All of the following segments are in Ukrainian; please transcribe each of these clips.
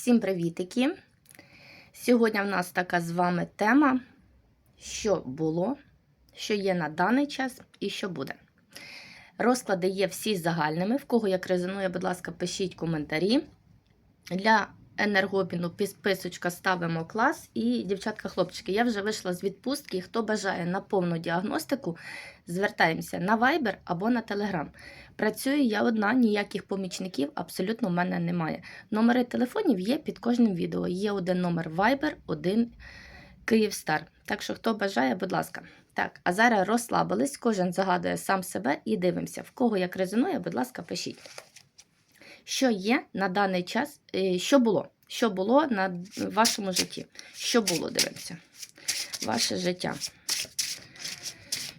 Всім привітики! Сьогодні в нас така з вами тема, що було, що є на даний час і що буде. Розклади є всі загальними. В кого як резонує, будь ласка, пишіть коментарі. Для енергообміну підписочка ставимо клас. І, дівчатка-хлопчики, я вже вийшла з відпустки. Хто бажає на повну діагностику, звертаємося на Viber або на Telegram. Працюю я одна, ніяких помічників абсолютно в мене немає. Номери телефонів є під кожним відео. Є один номер Viber, один Київстар. Так що, хто бажає, будь ласка. Так, а зараз розслабились, кожен загадує сам себе і дивимося. В кого як резонує, будь ласка, пишіть. Що є на даний час, е, що було? Що було на вашому житті? Що було, дивимося. Ваше життя.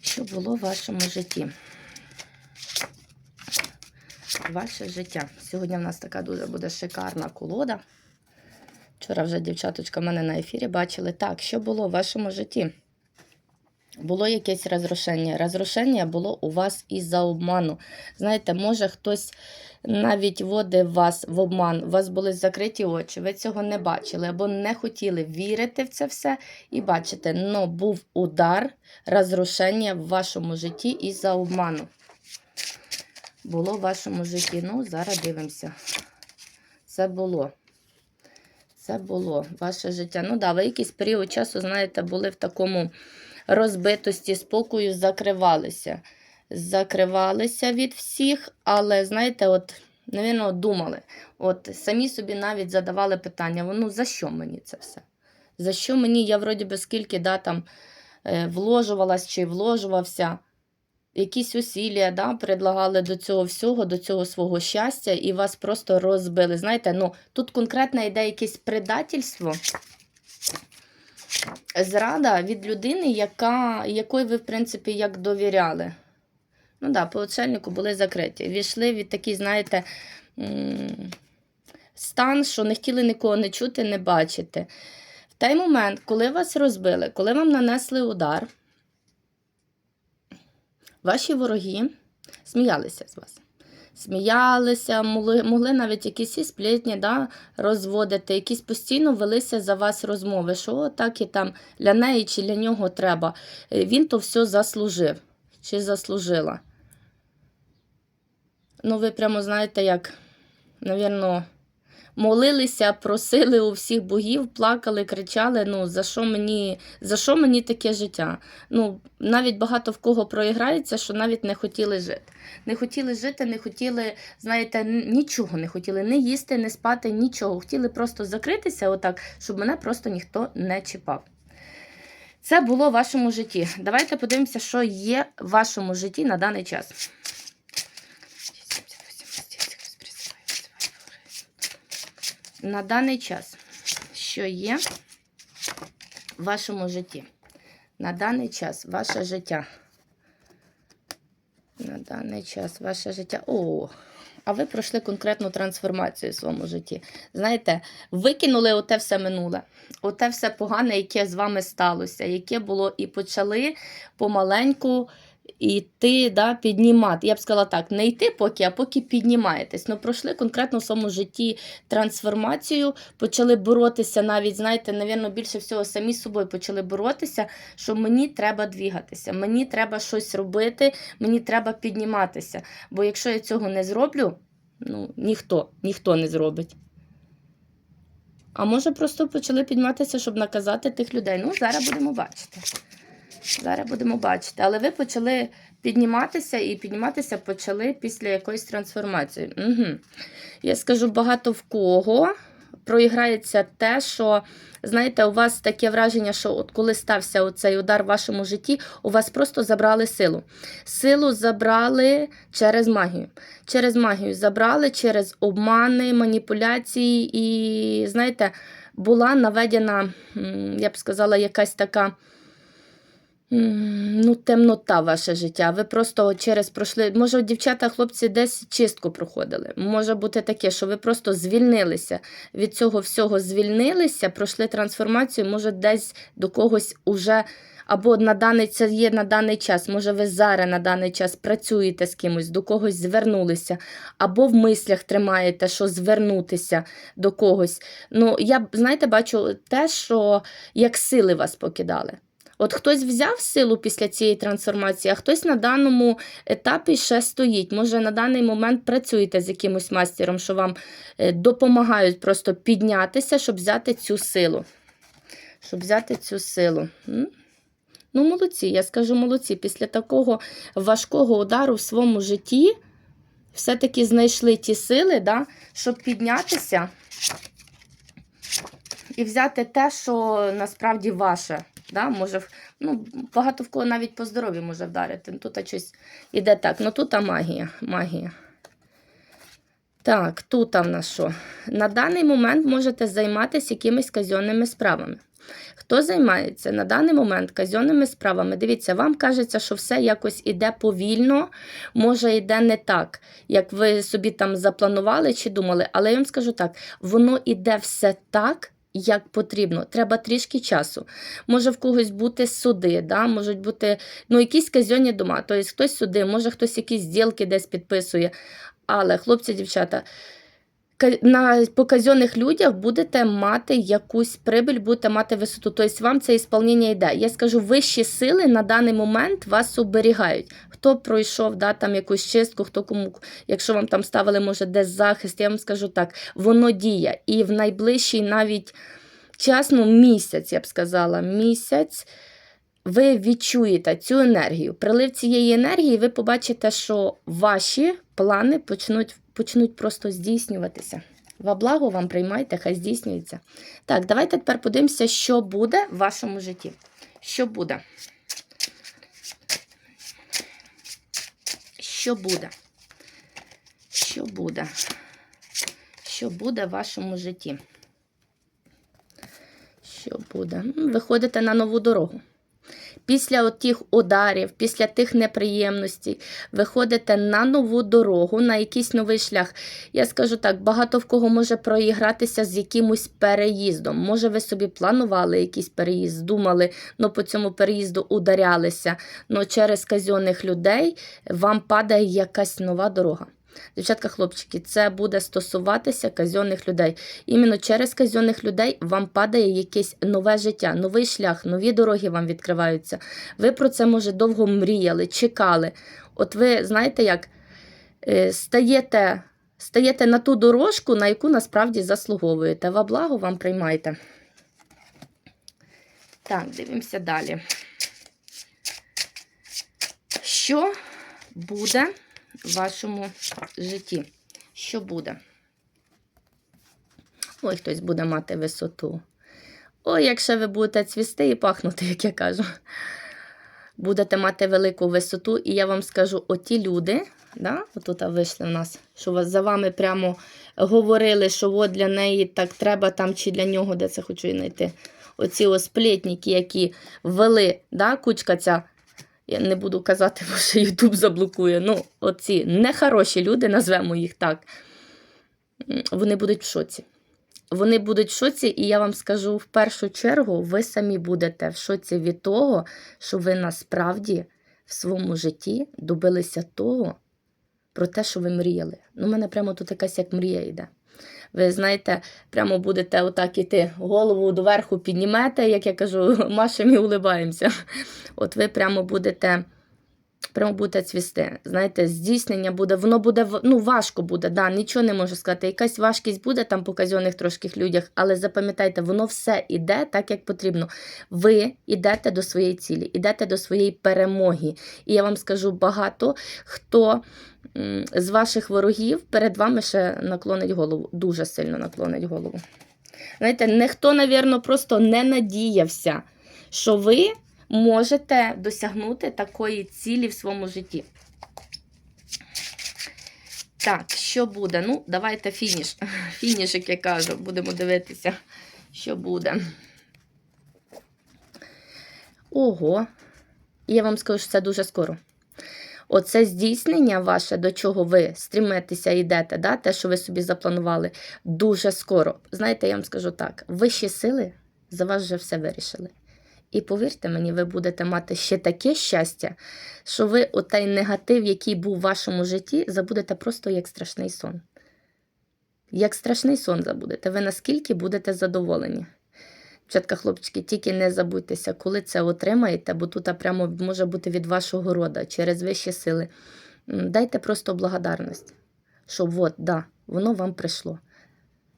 Що було в вашому житті? Ваше життя. Сьогодні в нас така дуже буде шикарна колода. Вчора вже дівчаточка в мене на ефірі бачили. Так, що було в вашому житті? Було якесь розрушення. Розрушення було у вас із-за обману. Знаєте, може хтось навіть вводив вас в обман, у вас були закриті очі, ви цього не бачили або не хотіли вірити в це все. І бачите, но був удар, розрушення в вашому житті із-за обману. Було в вашому житті. Ну, зараз дивимося. Це було. Це було ваше життя. Ну, да, ви якийсь період часу, знаєте, були в такому розбитості, спокою, закривалися. Закривалися від всіх, але, знаєте, от, навірно, думали. От самі собі навіть задавали питання: ну, за що мені це все? За що мені, я вроді би скільки да, там, е, вложувалась чи вложувався, якісь усілля да, предлагали до цього всього, до цього свого щастя, і вас просто розбили. Знаєте, ну, тут конкретно йде якесь предательство зрада від людини, яка, якої ви, в принципі, як довіряли. Ну так, да, по очельнику були закриті. Війшли від такий, знаєте, стан, що не хотіли нікого не чути, не бачити. В той момент, коли вас розбили, коли вам нанесли удар, ваші вороги сміялися з вас. Сміялися, могли, могли навіть якісь і сплетні да, розводити, якісь постійно велися за вас розмови, що так і там для неї чи для нього треба. Він то все заслужив чи заслужила. Ну, ви прямо знаєте, як, навірно, молилися, просили у всіх богів, плакали, кричали: ну, за що мені за що мені таке життя? Ну, Навіть багато в кого проіграється, що навіть не хотіли жити. Не хотіли жити, не хотіли, знаєте, нічого не хотіли не їсти, не спати, нічого. Хотіли просто закритися, отак, щоб мене просто ніхто не чіпав. Це було в вашому житті. Давайте подивимося, що є в вашому житті на даний час. На даний час, що є в вашому житті? На даний час ваше життя. На даний час ваше життя. О, а ви пройшли конкретну трансформацію в своєму житті. Знаєте, викинули оте все минуле, оте все погане, яке з вами сталося, яке було, і почали помаленьку йти, да, піднімати. Я б сказала так, не йти поки, а поки піднімаєтесь. Ну, пройшли конкретно в своєму житті трансформацію, почали боротися навіть, знаєте, навірно, більше всього самі з собою почали боротися, що мені треба двігатися, мені треба щось робити, мені треба підніматися. Бо якщо я цього не зроблю, ну, ніхто, ніхто не зробить. А може, просто почали підніматися, щоб наказати тих людей. Ну, зараз будемо бачити. Зараз будемо бачити. Але ви почали підніматися і підніматися почали після якоїсь трансформації. Угу. Я скажу багато в кого проіграється те, що, знаєте, у вас таке враження, що от коли стався цей удар в вашому житті, у вас просто забрали силу. Силу забрали через магію. Через магію забрали, через обмани, маніпуляції. І, знаєте, була наведена, я б сказала, якась така Ну, темнота ваше життя. Ви просто через пройшли. Може, дівчата, хлопці десь чистку проходили. Може бути таке, що ви просто звільнилися від цього всього, звільнилися, пройшли трансформацію, може, десь до когось уже. Або на даний це є на даний час, може, ви зараз на даний час працюєте з кимось, до когось звернулися, або в мислях тримаєте, що звернутися до когось. Ну, я знаєте, бачу те, що як сили вас покидали. От хтось взяв силу після цієї трансформації, а хтось на даному етапі ще стоїть. Може, на даний момент працюєте з якимось мастером, що вам е, допомагають просто піднятися, щоб взяти цю силу. Щоб взяти цю силу. Ну, молодці, я скажу молодці. Після такого важкого удару в своєму житті все-таки знайшли ті сили, да, щоб піднятися і взяти те, що насправді ваше. Да? Може, ну, багато в кого навіть по здоров'ю може вдарити. Ну, Тут щось іде так. Ну тут магія. магія. Так, тут в нас що? На даний момент можете займатися якимись казенними справами. Хто займається на даний момент казенними справами? Дивіться, вам кажеться, що все якось іде повільно, може йде не так, як ви собі там запланували чи думали. Але я вам скажу так: воно іде все так, як потрібно. Треба трішки часу. Може в когось бути суди, да? можуть бути ну, якісь казенні дома. Тобто хтось суди, може хтось якісь зділки десь підписує. Але, хлопці, дівчата, на показаних людях будете мати якусь прибиль, будете мати висоту. Тобто вам це ісполнення йде. Я скажу, вищі сили на даний момент вас оберігають. Хто пройшов да, там якусь чистку, хто кому, якщо вам там ставили, може, десь захист, я вам скажу так, воно діє. І в найближчий навіть час, ну, місяць, я б сказала, місяць. Ви відчуєте цю енергію. Прилив цієї енергії, ви побачите, що ваші плани почнуть, почнуть просто здійснюватися. Во благо вам приймайте, хай здійснюється. Так, давайте тепер подивимося, що буде в вашому житті. Що буде? Що буде? Що буде? Що буде в вашому житті? Що буде? Виходите на нову дорогу. Після тих ударів, після тих неприємностей, виходите на нову дорогу, на якийсь новий шлях. Я скажу так: багато в кого може проігратися з якимось переїздом. Може, ви собі планували якийсь переїзд, думали, ну по цьому переїзду ударялися. Ну через казенних людей вам падає якась нова дорога. Дівчатка, хлопчики, це буде стосуватися казенних людей. Іменно через казенних людей вам падає якесь нове життя, новий шлях, нові дороги вам відкриваються. Ви про це, може, довго мріяли, чекали. От ви знаєте, як е, стаєте, стаєте на ту дорожку, на яку насправді заслуговуєте. Во благо вам приймайте. Так, дивимося далі. Що буде в вашому житті? Що буде? Ой, хтось буде мати висоту. Ой, якщо ви будете цвісти і пахнути, як я кажу. Будете мати велику висоту, і я вам скажу, оті люди, да, отут вийшли в нас, що за вами прямо говорили, що от для неї так треба там, чи для нього, де це хочу знайти. Оці ось сплетники, які ввели, да, кучка ця, я не буду казати, бо що Ютуб заблокує. Ну, оці нехороші люди, назвемо їх так, вони будуть в шоці. Вони будуть в шоці, і я вам скажу в першу чергу, ви самі будете в шоці від того, що ви насправді в своєму житті добилися того, про те, що ви мріяли. Ну, у мене прямо тут якась як мрія йде. Ви знаєте, прямо будете отак іти, голову доверху піднімете, як я кажу, машем і улибаємося. От ви прямо будете. Прямо будете цвісти. Знаєте, здійснення буде, воно буде ну, важко буде, да, нічого не можу сказати. Якась важкість буде там по казенних трошки людях, але запам'ятайте, воно все іде так, як потрібно. Ви йдете до своєї цілі, йдете до своєї перемоги. І я вам скажу багато хто з ваших ворогів перед вами ще наклонить голову, дуже сильно наклонить голову. Знаєте, ніхто, навірно, просто не надіявся, що ви можете досягнути такої цілі в своєму житті. Так, що буде? Ну, давайте фініш. Фініш, як я кажу, будемо дивитися, що буде. Ого. Я вам скажу, що це дуже скоро. Оце здійснення ваше, до чого ви стріметеся йдете, да, те, що ви собі запланували, дуже скоро. Знаєте, я вам скажу так: вищі сили за вас вже все вирішили. І повірте мені, ви будете мати ще таке щастя, що ви отей негатив, який був в вашому житті, забудете просто як страшний сон. Як страшний сон забудете, ви наскільки будете задоволені. Дівчатка, хлопчики, тільки не забудьтеся, коли це отримаєте, бо тут прямо може бути від вашого рода через вищі сили. Дайте просто благодарність, що от, да, воно вам прийшло.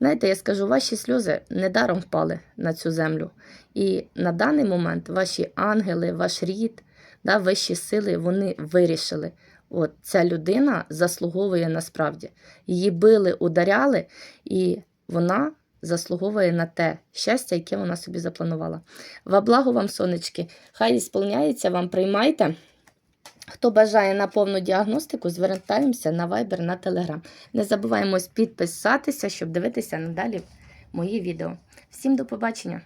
Знаєте, я скажу, ваші сльози недаром впали на цю землю. І на даний момент ваші ангели, ваш рід, да, вищі сили, вони вирішили. От ця людина заслуговує насправді. Її били, ударяли, і вона заслуговує на те щастя, яке вона собі запланувала. Во благо вам, сонечки, хай ісполняється, вам приймайте. Хто бажає на повну діагностику, звертаємося на Viber, на Telegram. Не забуваємо підписатися, щоб дивитися надалі мої відео. Всім до побачення!